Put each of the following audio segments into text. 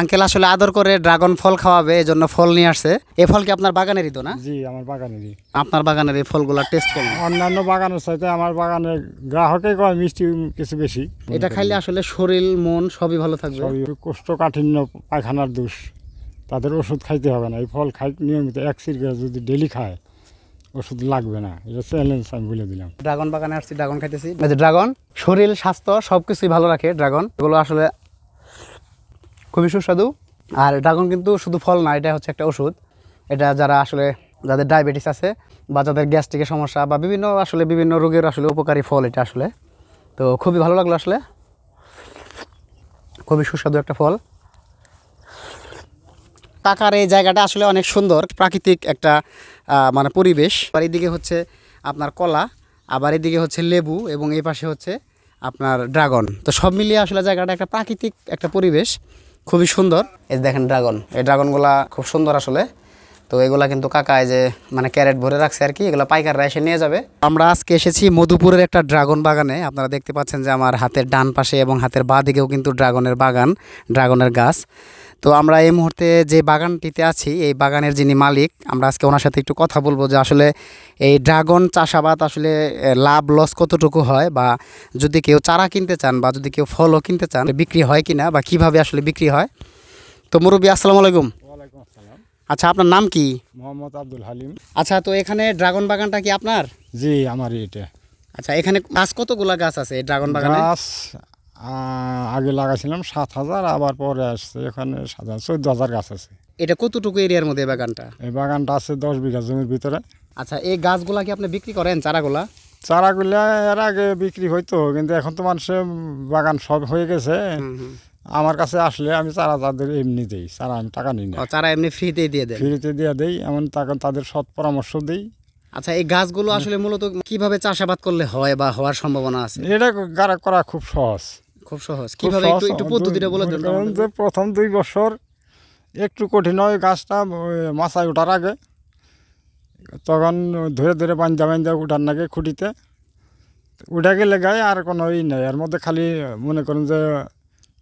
Uncle আসলে আদর করে ড্রাগন ফল খাওয়াবে এই জন্য ফল নিয়ে আসছে। এই ফল কি আপনার বাগানেরই তো না? জি আমার বাগানেরই। আপনার বাগানের এই ফলগুলো টেস্ট করুন অন্যান্য বাগানের সাথে আমার বাগানের গ্রাহকে কয় মিষ্টি কিছু বেশি। এটা খাইলে আসলে শরীর মন সবই ভালো থাকবে। সবই কোষ্ঠকাঠিন্য পায়খানার দোষ। তাদের ওষুধ খাইতে হবে না। এই ফল খাই নিয়মিত এক সিরকা যদি ডেলি খায় ওষুধ লাগবে না। এটা চ্যালেঞ্জ আমি বলে দিলাম। ড্রাগন বাগানে আসছি ড্রাগন খাইতেছি। ড্রাগন শরীর স্বাস্থ্য সব কিছুই ভালো রাখে ড্রাগন। এগুলো আসলে খুবই সুস্বাদু। আর ড্রাগন কিন্তু শুধু ফল না এটা হচ্ছে একটা ওষুধ। এটা যারা আসলে যাদের ডায়াবেটিস আছে বা যাদের গ্যাস্ট্রিকের সমস্যা বা বিভিন্ন আসলে বিভিন্ন রোগের আসলে উপকারী ফল এটা আসলে। তো খুবই ভালো লাগল আসলে। খুবই সুস্বাদু একটা ফল। কাকার এই জায়গাটা আসলে অনেক সুন্দর, প্রাকৃতিক একটা মানে পরিবেশ। আর এদিকে হচ্ছে আপনার কলা, আবার এদিকে হচ্ছে লেবু এবং এই পাশে হচ্ছে আপনার ড্রাগন। তো সব মিলিয়ে আসলে জায়গাটা একটা প্রাকৃতিক একটা পরিবেশ। খুবই সুন্দর। এই দেখেন ড্রাগন। এই ড্রাগনগুলা খুব সুন্দর আসলে। তো এগুলা কিন্তু কাকা যে মানে ক্যারেট ভরে রাখছে আর কি এগুলো পাইকাররা এসে নিয়ে যাবে। আমরা আজকে এসেছি মধুপুরের একটা ড্রাগন বাগানে। আপনারা দেখতে পাচ্ছেন যে আমার হাতের ডান পাশে এবং হাতের বাঁ দিকেও কিন্তু ড্রাগনের বাগান ড্রাগনের গাছ। তো আমরা এই মুহূর্তে যে বাগানটিতে আছি এই বাগানের যিনি মালিক আমরা আজকে ওনার সাথে একটু কথা বলব যে আসলে এই ড্রাগন চাষাবাদ আসলে লাভ লস কতটুকু হয় বা যদি কেউ চারা কিনতে চান বা যদি কেউ ফলও কিনতে চান বিক্রি হয় কিনা বা কীভাবে আসলে বিক্রি হয়? তো মুরব্বী আসসালামু আলাইকুম। আচ্ছা আপনার নাম কি? মোহাম্মদ আব্দুল হালিম। আচ্ছা তো এখানে ড্রাগন বাগানটা কি আপনার? জি আমার এটা। আচ্ছা এখানে গাছ কতগুলা গাছ আছে ড্রাগন বাগানে? গাছ আগে লাগাইছিলাম সাত হাজার আবার পরে আসছে এখানে সাত হাজার চোদ্দ হাজার গাছ আছে। এটা কতটুকু এরিয়ার মধ্যে এই বাগানটা? এই বাগানটা আছে দশ বিঘা জমির ভিতরে। আচ্ছা এই গাছগুলা কি আপনি বিক্রি করেন চারাগুলা? চারাগুলা এর আগে বিক্রি হইতো কিন্তু এখন তো মানুষের বাগান সব হয়ে গেছে। আমার কাছে আসলে আমি চারা তাদের এমনি দিই চারা আমি টাকা নিই না। চারা এমনি ফ্রিতেই দিয়ে দেয় ফ্রিতে দিয়ে দেই এমন তাদের সৎ পরামর্শ দিই। আচ্ছা এই গাছগুলো আসলে মূলত কীভাবে চাষাবাদ করলে হয় বা হওয়ার সম্ভাবনা আছে? এটা করা খুব সহজ। খুব সহজ। কীভাবে একটু একটু পদ্ধতিটা বলে দেন যে প্রথম দুই বছর একটু কঠিন হয় গাছটা মাথায় ওঠার আগে। তখন ধরে ধরে বান্ধা বান্ধা উঠার নাগে খুঁটিতে। উঠে গেলে গায়ে আর কোনো ই নেই। এর মধ্যে খালি মনে করেন যে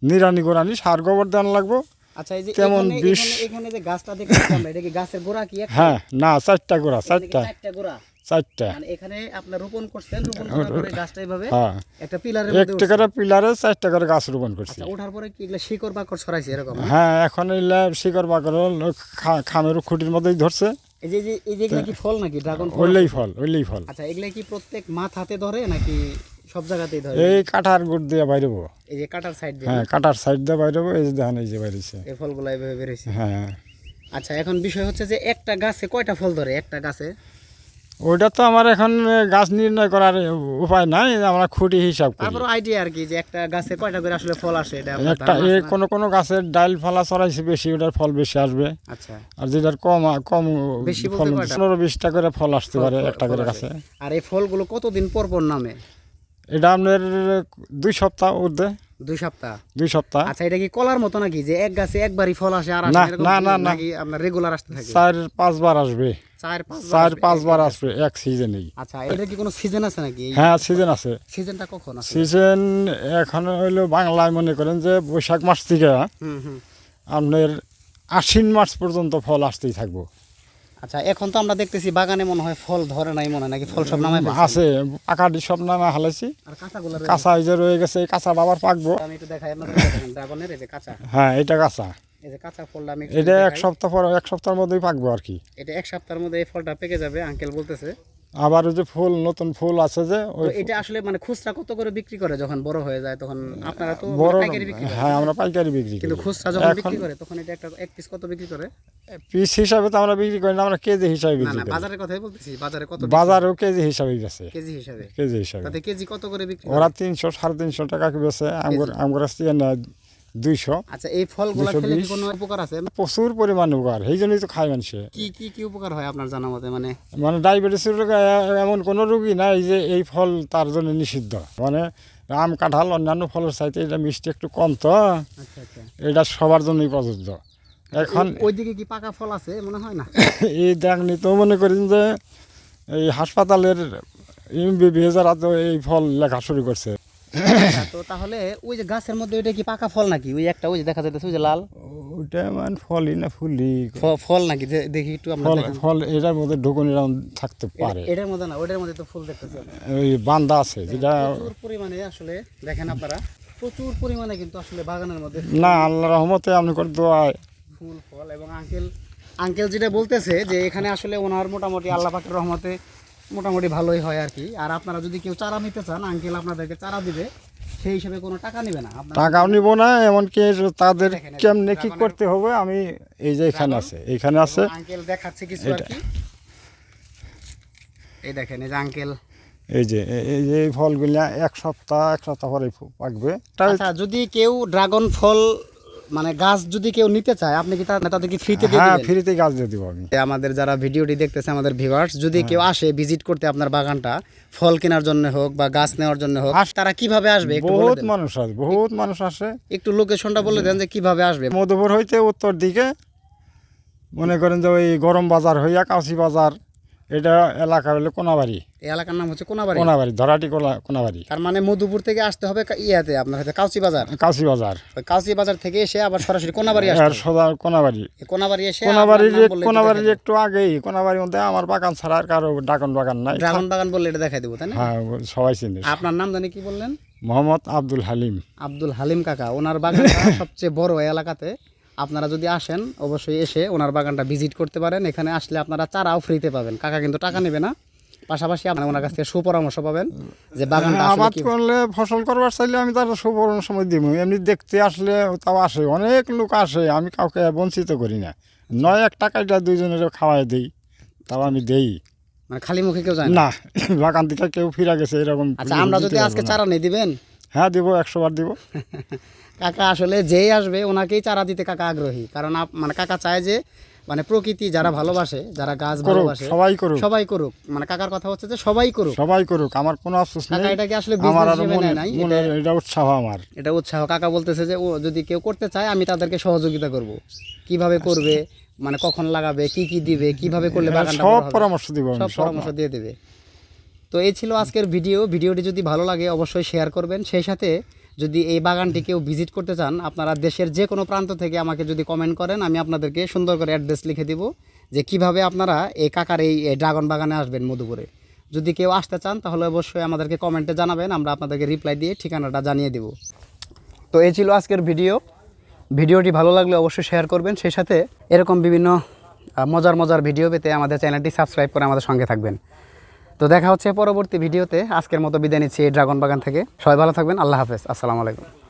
নিরানি গোড়ানি সার গোবর দেওয়ান লাগবো। আচ্ছা এই যে তেমন বিষ- এখানে- এখানে যে গাছটা দেখতেছি এটা কি গাছের গোড়া কি হ্যাঁ না চারটা গোড়া চারটা। চারটা গোড়া? চারটা। মানে এখানে আপনার রোপণ করছেন রোপণ করার পরে গাছটা এইভাবে হ্যাঁ। একটা পিলারের মধ্যে একটা করে পিলারে চারটা করে গাছ রোপণ করছি। আচ্ছা ওঠার পরে কি এগুলা শিকড় বাকড় ছড়াইছে এরকম? হ্যাঁ এখন এগুলা শিকড় বাকড় খামের খুঁটির মধ্যেই ধরছে। এই যে যে- এই যে কি ফল নাকি? ড্রাগন ফল? ওইলেই ফল ওইলেই ফল। আচ্ছা এগুলা কি প্রত্যেক মাথাতে ধরে নাকি সব জায়গাতেই ধরে? এই কাঠার গুড় দিয়ে বাইরেবো। এই যে কাটার সাইড দিয়ে? হ্যাঁ কাটার সাইড দিয়ে বাইরেবো এই যে দেখেন এই যে বাইরেছে। এই ফলগুলো এইভাবে বেরোইছে হ্যাঁ। আচ্ছা এখন বিষয় হচ্ছে যে একটা গাছে কয়টা ফল ধরে? একটা গাছে? ওইটা তো আমার এখন গাছ নির্ণয় করার উপায় নাই আমরা খুঁটি হিসাব করি। তারপর আইডিয়া আর কি যে একটা গাছে কয়টা করে আসলে ফল আসে এটা একটা? কোনো কোনো গাছের ডাইল ফলা চড়াইছে বেশি ওটার ফল বেশি আসবে। আচ্ছা। আর যেটার কম কম বেশি ফল কয়টা? পনেরো বিশটা করে ফল আসতে পারে একটা করে গাছে। আর এই ফলগুলো কতদিন পর পর নামে? এটা আপনার দুই সপ্তাহ ঊর্ধ্বে। দুই সপ্তাহ? দুই সপ্তাহ। আচ্ছা এটা কি কলার মতো নাকি? যে এক গাছে একবারই ফল আসে আর না? না, না। নাকি আপনার রেগুলার আসতে থাকে? চার পাঁচবার আসবে। চার পাঁচবার আসবে এক সিজনেই আচ্ছা এটা কি কোনো সিজন আছে নাকি? হ্যাঁ সিজন আছে। সিজনটা কখন সিজন এখন হইল বাংলায় মনে করেন যে বৈশাখ মাস থেকে আপনার আশ্বিন মাস পর্যন্ত ফল আসতেই থাকব। আচ্ছা এখন তো আমরা দেখতেছি বাগানে মনে হয় ফল ধরে নাই মনে নাকি ফল সব নামাই আছে পাকাটি সব নামে হালাইছি। কাঁচা এই যে রয়ে গেছে কাঁচাটা আবার পাকবো। আমি একটু দেখাই ড্রাগনের কাঁচা। হ্যাঁ এটা কাঁচা। এই যে কাঁচা ফলটা আমি এটা এক সপ্তাহ পর এক সপ্তাহের মধ্যেই পাকবো আর কি। এটা এক সপ্তাহের মধ্যে এই ফলটা পেকে যাবে আঙ্কেল বলতেছে। আবার ওই যে ফুল নতুন ফুল আছে যে এটা আসলে মানে খুচরা কত করে বিক্রি করে যখন বড় হয়ে যায় তখন আপনারা তো বড় পাইকারি বিক্রি হ্যাঁ আমরা পাইকারি বিক্রি কিন্তু খুচরা যখন বিক্রি করে তখন এটা একটা এক পিস কত বিক্রি করে? পিস হিসাবে তো আমরা বিক্রি করি না আমরা কেজি হিসাবে বিক্রি করি। বাজারের কথাই বলতেছি বাজারে কত বাজারেও কেজি কেজি হিসাবে। কেজি হিসাবে। তাতে কেজি কত করে বিক্রি ওরা তিনশো সাড়ে তিনশো টাকা বেছে আমগর আমগর আসছে না দুইশো আচ্ছা এই ফলগুলো খেলে কি কোনো উপকার আছে? প্রচুর পরিমাণে উপকার সেই জন্যই তো খায় মানুষে। কি কি কি উপকার হয় আপনার জানা মতে? মানে মানে ডায়াবেটিসের রোগে এমন কোনো রোগী নাই যে এই ফল তার জন্য নিষিদ্ধ। মানে আম কাঁঠাল অন্যান্য ফলের চাইতে এটা মিষ্টি একটু কম তো। আচ্ছা আচ্ছা। এটা সবার জন্যই প্রযোজ্য। এখন ওইদিকে কি পাকা ফল আছে মনে হয় না? এই দেখনি তো মনে করেন যে এই হাসপাতালের এমবিবিএস যারা তো এই ফল লেখা শুরু করছে। তো তাহলে ওই যে গাছের মধ্যে ওইটা কি পাকা ফল নাকি? ওই একটা ওই যে দেখা যাইতেছে ওই যে লাল। ওইটা মানে ফলই না ফুলি ফল নাকি? দেখি একটু আমরা ফল এটার মধ্যে ঢুকুন এরকম থাকতে পারে। এটার মধ্যে না ওটার মধ্যে তো ফুল দেখতেছি ওই বান্দা আছে যেটা প্রচুর পরিমাণে আসলে দেখেন আপনারা প্রচুর পরিমাণে কিন্তু আসলে বাগানের মধ্যে না আল্লাহ রহমতে আপনি করে দোয়ায়। ফুল ফল এবং আঙ্কেল আঙ্কেল যেটা বলতেছে যে এখানে আসলে ওনার মোটামুটি আল্লাহ পাকের রহমতে মোটামুটি ভালোই হয় আর কি। আর আপনারা যদি কেউ চারা নিতে চান আঙ্কেল আপনাদেরকে চারা দিবে সেই হিসেবে কোনো টাকা নেবে না। টাকাও নিব না এমনকি তাদের কেমনে কি করতে হবে আমি এই যে এখানে আছে এইখানে আছে। আঙ্কেল দেখাচ্ছে কিছু আর কি। এই দেখেন এই যে আঙ্কেল এই যে এই যে ফলগুলা এক সপ্তাহ এক সপ্তাহ পরে পাকবে। আচ্ছা যদি কেউ ড্রাগন ফল মানে গাছ যদি কেউ নিতে চায় আপনি কি তা- তাদেরকে ফ্রিতে দিয়ে হ্যাঁ ফ্রিতে গাছ দিয়ে দিব আমি। আমাদের যারা ভিডিওটি দেখতেছে আমাদের ভিউয়ার্স যদি হ্যাঁ। কেউ আসে ভিজিট করতে আপনার বাগানটা ফল কেনার জন্য হোক বা গাছ নেওয়ার জন্য হোক তারা কীভাবে আসবে? একটু বহুত মানুষ আছে বহুত মানুষ আসে। একটু লোকেশনটা বলে দেন যে কীভাবে আসবে। মধুপুর হইতে উত্তর দিকে মনে করেন যে ওই গরম বাজার হইয়া কাউসি বাজার এটা এলাকা হলো কোনাবাড়ি। এই এলাকার নাম হচ্ছে কোনাবাড়ি। কোনাবাড়ি ধরাটি কোনাবাড়ি। তার মানে মধুপুর থেকে আসতে হবে ইয়াতে আপনার হচ্ছে কাউচি বাজার। কাউসি বাজার। ওই কাউচি বাজার থেকে এসে আবার সরাসরি কোনাবাড়ি আসতে হবে। সোজা কোনাবাড়ি। কোনাবাড়ি এসে নাম কোনাবাড়ির একটু আগেই কোনাবাড়ির মধ্যে আমার বাগান ছাড়া আর কারও ডাকন বাগান নাই। ড্রাগন বাগান বললে এটা দেখাই দেবো তাই না? হ্যাঁ সবাই চিনে। আপনার নাম জানি কি বললেন? মোহাম্মদ আব্দুল হালিম। আব্দুল হালিম কাকা ওনার বাগানটা সবচেয়ে বড় এলাকাতে। আপনারা যদি আসেন অবশ্যই এসে ওনার বাগানটা ভিজিট করতে পারেন। এখানে আসলে আপনারা চারাও ফ্রিতে পাবেন। কাকা কিন্তু টাকা নেবে না। পাশাপাশি আপনার ওনার কাছ থেকে সুপরামর্শ পাবেন যে বাগানটা আবাদ করলে ফসল করবার চাইলে আমি তার সময় দিব এমনি দেখতে আসলে তাও আসে। অনেক লোক আসে আমি কাউকে বঞ্চিত করি না। নয় এক টাকাটা দুইজনের খাওয়াই দিই। তাও আমি দেই। মানে খালি মুখে কেউ যায় না? না বাগান থেকে কেউ ফিরা গেছে এরকম আচ্ছা আমরা যদি আজকে চারা নিয়ে দিবেন হ্যাঁ দিব একশো বার দিব। কাকা আসলে যেই আসবে ওনাকেই চারা দিতে কাকা আগ্রহী। কারণ মানে কাকা চায় যে মানে প্রকৃতি যারা ভালোবাসে যারা গাছ ভালোবাসে সবাই করুক। সবাই করুক। মানে কাকার কথা হচ্ছে যে সবাই করুক। সবাই করুক আমার কোনো আফসোস নেই। এটাকে আসলে আমার নাই? এটা- এটা উৎসাহ আমার। এটা উৎসাহ। কাকা বলতেছে যে ও যদি কেউ করতে চায় আমি তাদেরকে সহযোগিতা করব। কীভাবে করবে মানে কখন লাগাবে কি কি দিবে কীভাবে করলে বাগানটা সব পরামর্শ দিব সব পরামর্শ। দিয়ে দেবে। তো এই ছিল আজকের ভিডিও। ভিডিওটি যদি ভালো লাগে, অবশ্যই শেয়ার করবেন। সেই সাথে যদি এই বাগানটি কেউ ভিজিট করতে চান, আপনারা দেশের যে কোনো প্রান্ত থেকে আমাকে যদি কমেন্ট করেন, আমি আপনাদেরকে সুন্দর করে অ্যাড্রেস লিখে দিব যে কীভাবে আপনারা এই কাকার এই ড্রাগন বাগানে আসবেন মধুপুরে। যদি কেউ আসতে চান, তাহলে অবশ্যই আমাদেরকে কমেন্টে জানাবেন, আমরা আপনাদেরকে রিপ্লাই দিয়ে ঠিকানাটা জানিয়ে দেব। তো এই ছিল আজকের ভিডিও। ভিডিওটি ভালো লাগলে অবশ্যই শেয়ার করবেন। সেই সাথে এরকম বিভিন্ন মজার মজার ভিডিও পেতে আমাদের চ্যানেলটি সাবস্ক্রাইব করে আমাদের সঙ্গে থাকবেন। তো দেখা হচ্ছে পরবর্তী ভিডিওতে। আজকের মতো বিদায় নিচ্ছি এই ড্রাগন বাগান থেকে। সবাই ভালো থাকবেন। আল্লাহ হাফেজ। আসসালামু আলাইকুম।